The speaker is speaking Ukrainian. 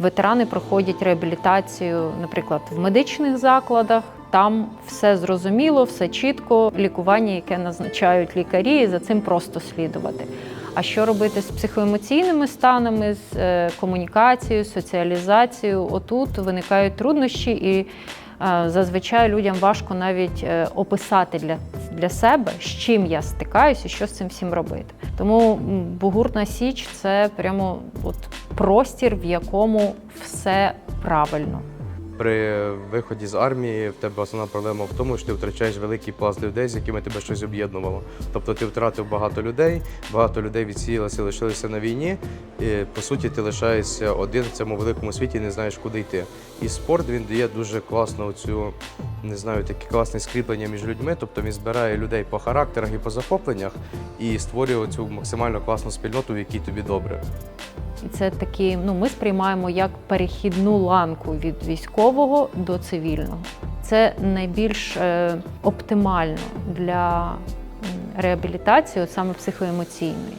Ветерани проходять реабілітацію, наприклад, в медичних закладах. Там все зрозуміло, все чітко, лікування, яке назначають лікарі, і за цим просто слідувати. А що робити з психоемоційними станами, з е, комунікацією, соціалізацією? Отут виникають труднощі, і е, зазвичай людям важко навіть е, описати для, для себе, з чим я стикаюся і що з цим всім робити. Тому бугурна Січ це прямо от простір, в якому все правильно. При виході з армії в тебе основна проблема в тому, що ти втрачаєш великий пласт людей, з якими тебе щось об'єднувало. Тобто ти втратив багато людей, багато людей відсіялися, лишилися на війні. І по суті, ти лишаєшся один в цьому великому світі і не знаєш, куди йти. І спорт він дає дуже класну цю, не знаю, таке класне скріплення між людьми. Тобто він збирає людей по характерах і по захопленнях і створює цю максимально класну спільноту, в якій тобі добре. І це такі, ну ми сприймаємо як перехідну ланку від військового до цивільного. Це найбільш е, оптимально для реабілітації, от саме психоемоційної.